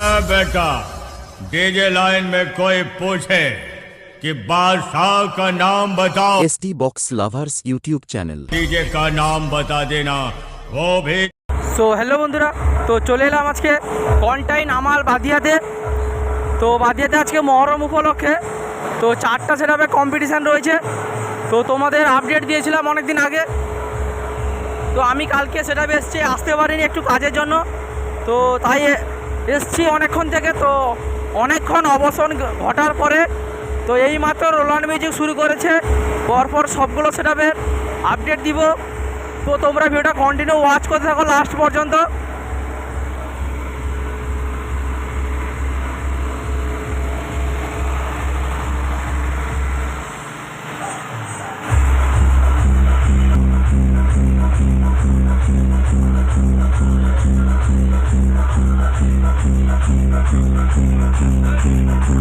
ए बेटा DJ line में कोई पूछे कि बादशाह का नाम बताओ S T box lovers YouTube channel DJ का नाम बता देना वो भी সো হ্যালো বন্ধুরা তো চলে এলাম আজকে কন্টাইন আমাল বাদিয়াতে তো বাদিয়াতে আজকে মহরম উপলক্ষে তো চারটা সেটাপে কম্পিটিশান রয়েছে তো তোমাদের আপডেট দিয়েছিলাম অনেক দিন আগে তো আমি কালকে সেটাপে এসছি আসতে পারিনি একটু কাজের জন্য তো তাই এ- এসছি অনেকক্ষণ থেকে, তো অনেকক্ষণ অবসর ঘটার পরে, তো এই মাত্র রোলান্ড মিউজিক শুরু করেছে। পরপর সবগুলো সেটাপের আপডেট দিব। তো তোমরা ভিডিওটা কন্টিনিউ ওয়াচ করতে থাকো লাস্ট পর্যন্ত।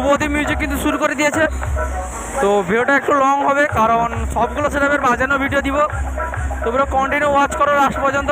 শুভদী মিউজিক কিন্তু শুরু করে দিয়েছে তো ভিডিওটা একটু লং হবে, কারণ সবগুলো সেটাপের বাজানো ভিডিও দিব তোমরা কন্টিনিউ ওয়াচ করো লাস্ট পর্যন্ত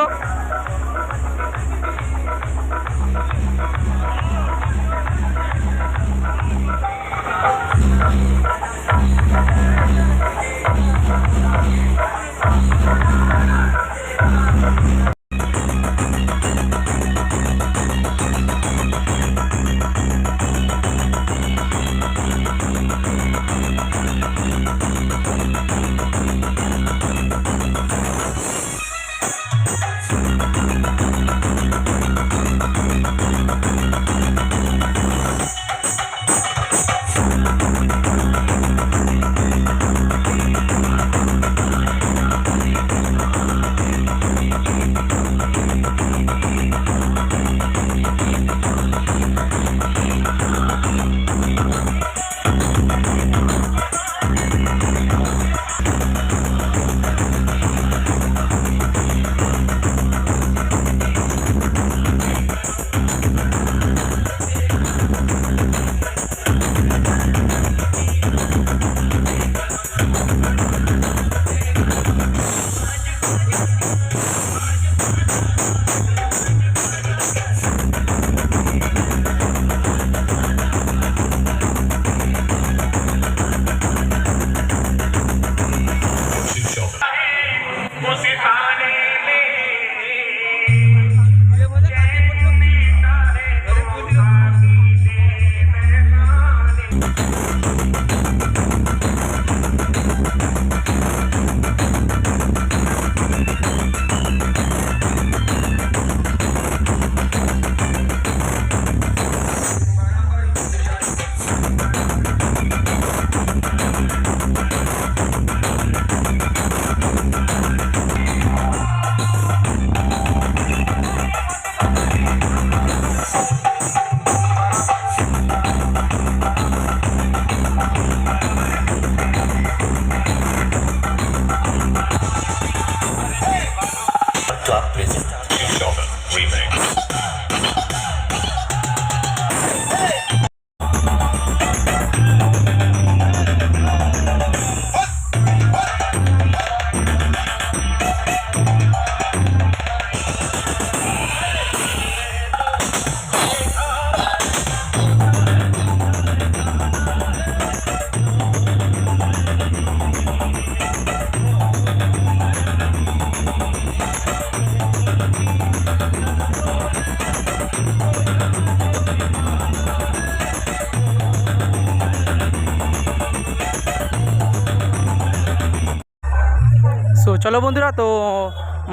চলো বন্ধুরা, তো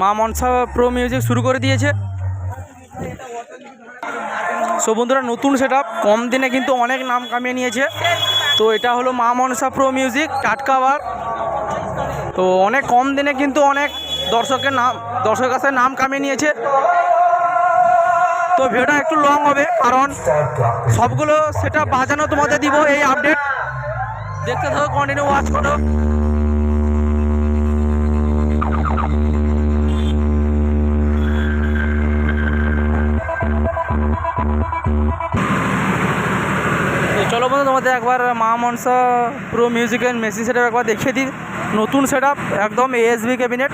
মা মনসা প্রো মিউজিক শুরু করে দিয়েছে। সো বন্ধুরা, নতুন সেট কম দিনে কিন্তু অনেক নাম কামিয়ে নিয়েছে। তো এটা হলো মা মনসা প্রো মিউজিক টাটকা বার। তো অনেক কম দিনে কিন্তু অনেক দর্শকের নাম, দর্শকের কাছে নাম কামিয়ে নিয়েছে। তো ভিডিওটা একটু লং হবে, কারণ সবগুলো সেটা বাজানো তোমাদের দিব এই আপডেট দেখতে থাকো কন্টিনিউ ওয়াচ করো। তো চলো বন্ধু, তোমাদের একবার মা মনসা প্রো মিউজিকের মেশিন সেট একবার দেখিয়ে দিই। নতুন সেট একদম এএসবি ক্যাবিনেট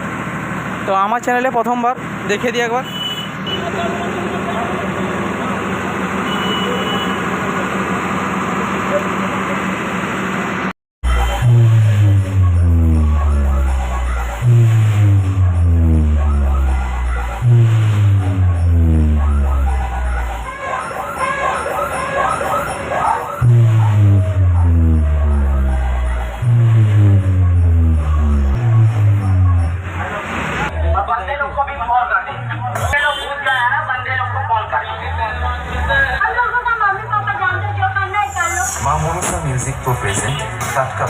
তো আমার চ্যানেলে প্রথমবার দেখিয়ে দিই একবার। মনসা মিউজিক প্রো প্রেজেন্ট টাটকা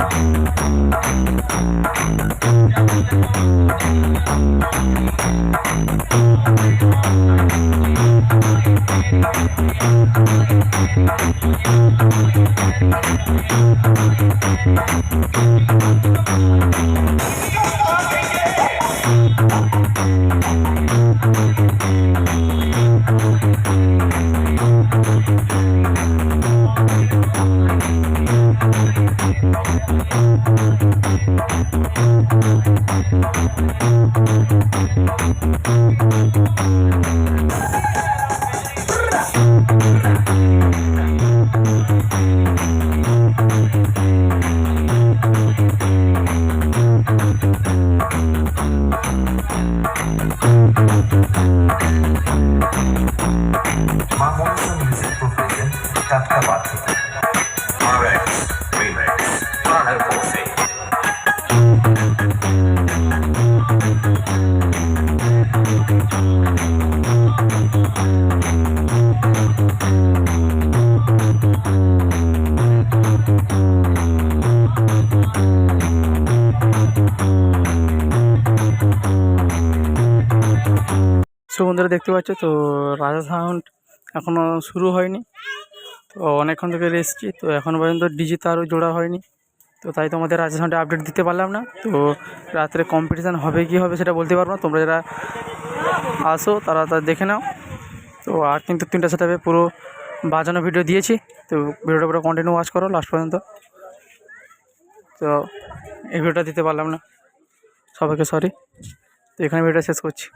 বাদ থেকে টাটকা Pose সো বন্ধুরা দেখতে পাচ্ছ তো রাজা সাউন্ড এখনও শুরু হয়নি। তো অনেকক্ষণ থেকে এসেছি তো এখনও পর্যন্ত ডিজি তারও জোড়া হয়নি। তো তাই তোমাদের রাজা সাউন্ডে আপডেট দিতে পারলাম না। তো রাত্রে কম্পিটিশান হবে কি হবে সেটা বলতে পারব না। তোমরা যারা আসো তারা তা দেখে নাও। তো আর কিন্তু তিনটা সেটাপে পুরো বাজানো ভিডিও দিয়েছি। তো ভিডিওটা পুরো কন্টিনিউ ওয়াচ করো লাস্ট পর্যন্ত। তো এই ভিডিওটা দিতে পারলাম না। সবাইকে সরি তো এখানে ভিডিওটা শেষ করছি।